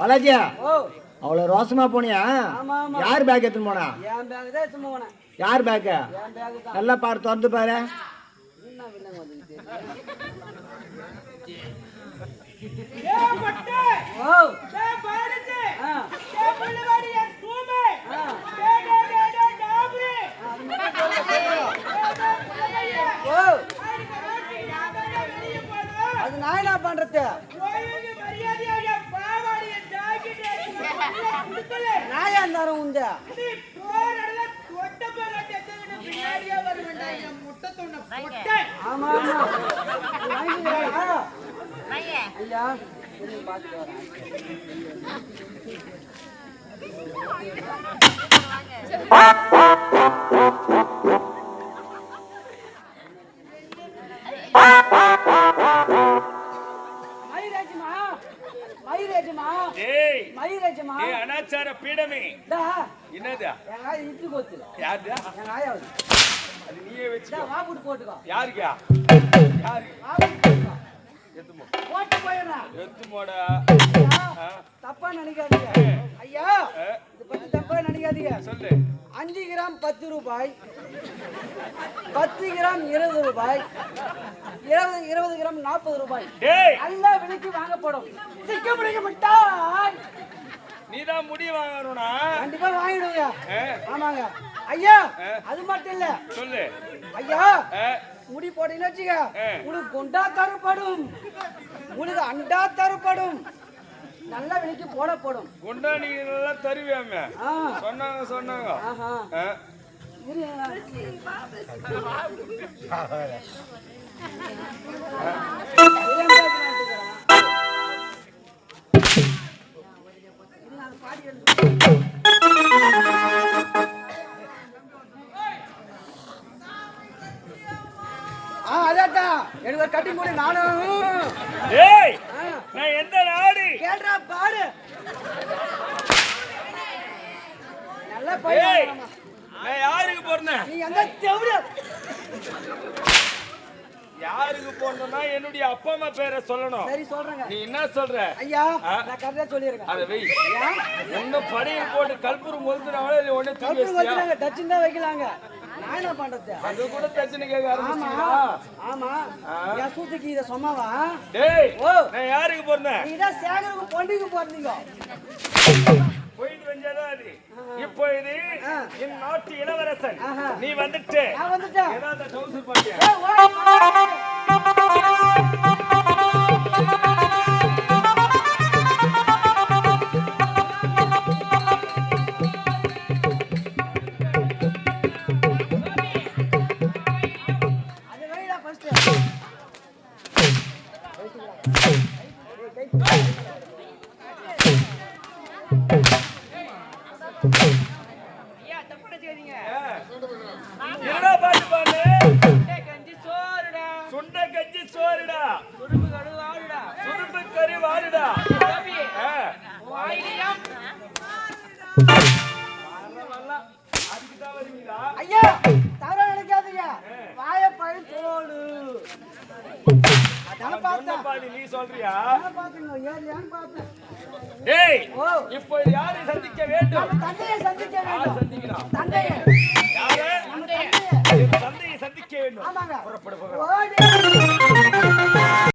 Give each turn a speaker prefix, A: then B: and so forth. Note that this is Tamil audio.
A: பாலாஜி
B: ஓ.
A: அவ்வளோ ரோசமா போனியா? யார் பேக் எடுத்துன்னு போனா? யார் பேக்கு நல்லா பாரு திறந்து பாரு.
B: அது என்ன பண்றது? தரம் உந்த ஆமா ஆமா? ஐயா. இருங்க, மயிரேஜுமா
C: ஏய்.
B: மயிரேஜுமா
C: ஏய் அனாச்சார பீடமே.
B: டா.
C: என்னது?
B: என் ஆயா இட்லி கோத்து.
C: யாருடா?
B: என் ஆயா
C: அது நீயே வச்சுக்கோ.
B: டா, வா போட்டு போட்டுக்கோ.
C: யாருக்கா? யாரு?
B: வா போட்டு போட்டுக்கோ.
C: எத்துமோ.
B: போட்டு போயிடுறா.
C: எத்துமோடா.
B: தப்பா நினைக்காதீங்க. ஐயா தப்பா நினைக்காதீங்க.
C: சொல்லு.
B: அஞ்சு கிராம் பத்து ரூபாய் பத்து கிராம் இருபது ரூபாய் இருபது இருபது கிராம் நாற்பது ரூபாய். நல்ல விலைக்கு வாங்கப்படும். சிக்க பிடிக்க மாட்டாய்
C: நீதான் முடி வாங்கணும்னா.
B: கண்டிப்பா வாங்கிடுங்க. ஆமாங்க. ஐயா அது மட்டும் இல்ல.
C: சொல்லு.
B: ஐயா முடி போட்டீங்கன்னு வச்சுக்க. உங்களுக்கு குண்டா தரப்படும். உங்களுக்கு அண்டா தரப்படும். நல்ல விலைக்கு போடப்படும்
C: குண்டா நீ நல்லா தருவியாமே. சொன்னாங்க சொன்னாங்க.
B: அதாட்டா எனக்கு கட்டி மூடி நானும்.
C: ஏய்
B: ஆ,
C: நான் எந்த நாடு
B: கேள்றா பாரு நல்ல
C: ஏய்
B: பையன்
C: நான் யாருக்கு
B: நீ
C: பிறந்தனா என்னுடைய அப்பா அம்மா பேரை சொல்லணும்.
B: சரி சொல்றேங்க.
C: நீ என்ன சொல்ற?
B: ஐயா. நான் கரெக்டா சொல்லியிருக்கேன்
C: அதை வை.
B: ஐயா.
C: இன்னும் படையில் போட்டு கல்பூரம் மொழுத்துனாவே இல்லை ஒண்ணு தூக்கி
B: வச்சுனாங்க டச்சுன்னு தான் வைக்கலாங்க. நான் என்ன பண்றது?
C: அது கூட பிரச்சனை கேட்க
B: ஆமா
C: ஆரம்பிச்சியா
B: ஆமா என் சூத்துக்கு இத சொன்னாவா?
C: டேய். நான் யாருக்கு பிறந்தேன்
B: நீ தான் சேகருக்கு பொண்டிக்கு போறீங்க.
C: போயிட்டு வந்தாதான் அது இப்போ இது
B: ஆ.
C: என் நாட்டு இளவரசன். நீ வந்துட்டு. ஏதாவது டவுசர் பாட்டியா என்னடா பாட்டு பாடு? சுண்ட கஞ்சி சோறுடா. சுருப்பு கறி வாடுடா. ஆ. அதுக்குதான் வருவீங்களா
B: ஐயா தவறா நினைக்காதீங்க. வாய பார்த்தேன்.
C: பாடி நீ சொல்றியா? இப்போ யாரை சந்திக்க வேண்டும்?
B: தந்தையை சந்திக்க வேண்டும்.
C: சந்திக்கணும்
B: தந்தையை
C: புறப்படு